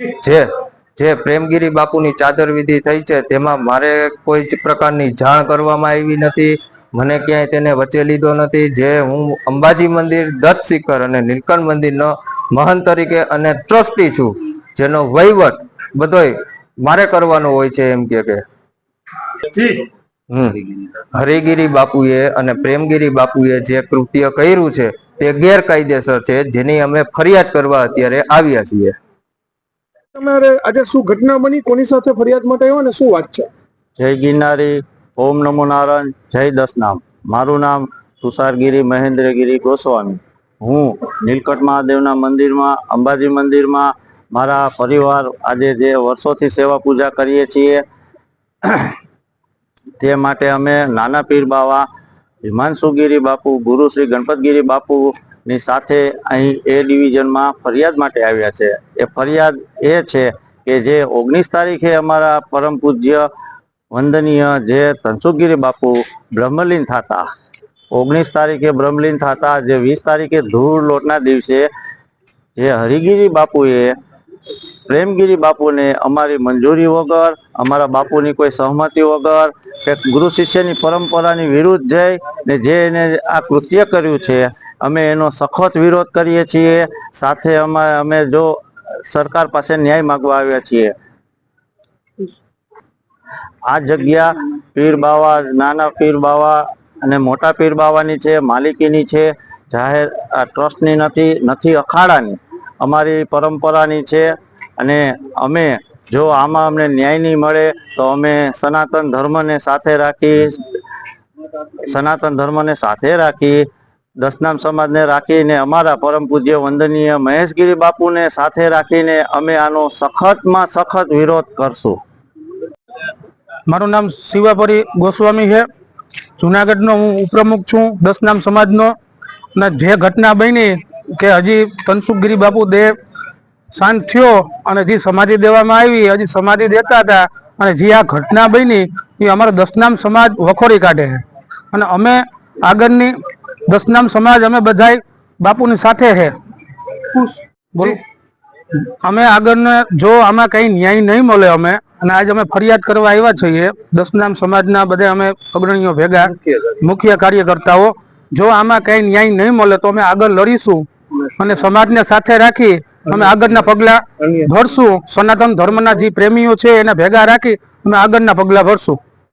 જે જે પ્રેમગીરી બાપુની ચાદર વિધિ થઈ છે તેમાં મારે કોઈ જ પ્રકારની જાણ કરવામાં આવી નથી. મને ક્યાંય તેને વચ્ચે લીધો નથી. જે હું અંબાજી મંદિર દત્ત શિખર અને નીલકંઠ મંદિરનો મહંત તરીકે અને ટ્રસ્ટી છું જેનો વહીવટ બધોય મારે કરવાનો હોય છે એમ કે કે. હરિગીરી બાપુએ અને પ્રેમગીરી બાપુએ જે કૃત્ય કર્યું છે તે ગેરકાયદેસર છે જેની અમે ફરિયાદ કરવા અત્યારે આવ્યા છીએ. તમારે આજે શું ઘટના બની? કોની સાથે ફરિયાદ માટે આવ્યો ને શું વાત છે? જય ગિરનારી, ઓમ નમો નારાયણ, જય દસનામ. મારું નામ તુષારગીરી મહેન્દ્રગીરી ગોસ્વામી. હું નીલકંઠ મહાદેવના મંદિરમાં, અંબાજી મંદિરમાં મારા પરિવાર આજે જે વર્ષોથી સેવા પૂજા કરીએ છીએ, તે માટે અમે નાના પીર બાવા, હિમાંશુગીરી બાપુ, ગુરુ શ્રી ગણપતગીરી બાપુની સાથે અહીં એ ડિવિઝનમાં ફરિયાદ માટે આવ્યા છે. એ ફરિયાદ એ છે કે જે ઓગણીસ તારીખે અમારા પરમ પૂજ્ય વંદનીય જે ધનસુખગીરી બાપુ બ્રહ્મલીન થતા, ઓગણીસ તારીખે બ્રહ્મલીન થતા, જે વીસ તારીખે ધૂળ લોટના દિવસે જે હરિગીરી બાપુએ, પ્રેમગીરી બાપુને અમારી મંજૂરી વગર, અમારા બાપુની કોઈ સહમતિ વગર, કે ગુરુ શિષ્યની પરંપરાની વિરુદ્ધ જઈ ને જે એને આ કૃત્ય કર્યું છે અમે એનો સખત વિરોધ કરીએ છીએ. સાથે અમે અમે જો સરકાર પાસે ન્યાય માગવા આવ્યા છીએ. આ જગ્યા પીર બાવા, નાના પીર બાવા અને મોટા પીર બાવાની છે, માલિકીની છે. જાહેર ટ્રસ્ટની નથી નથી, અખાડાની. અમારી પરંપરાની છે અને અમે જો આમાં અમને ન્યાય નહીં મળે તો અમે સનાતન ધર્મને સાથે રાખી, સનાતન ધર્મને સાથે રાખી દસનામ સમાજને રાખીને અમારા પરમ પૂજ્ય વંદનીય મહેશગીરી બાપુને સાથે રાખીને અમે આનો સખતમાં સખત વિરોધ કરશું. મારું નામ શિવાપરી ગોસ્વામી છે. જુનાગઢનો હું ઉપપ્રમુખ છું. દસ નામ સમાજનો. અને જે ઘટના બની કે હજી તનસુખગીરી બાપુ દેહ શાંત થયો અને જે સમાધિ દેવામાં આવી, હજી સમાધિ દેતા હતા અને જે આ ઘટના બની એ અમારો દસનામ સમાજ વખોડી કાઢે છે. અને અમે આગળની દસનામ સમાજ અમે બધાય બાપુની સાથે છે બોલો. અમે આગળને જો આમાં કઈ ન્યાય નહીં મળે અમે અને આજે અમે ફરિયાદ કરવા આવ્યા છીએ દસનામ સમાજના બધા અમે અગ્રણીઓ ભેગા મુખ્ય કાર્યકર્તાઓ. જો આમાં કઈ ન્યાય નહીં મળે તો અમે આગળ લડીશું અને સમાજને સાથે રાખી અમે આગળના પગલા ભરશું. સનાતન ધર્મના જે પ્રેમીઓ છે એને ભેગા રાખી અમે આગળના પગલા ભરશું.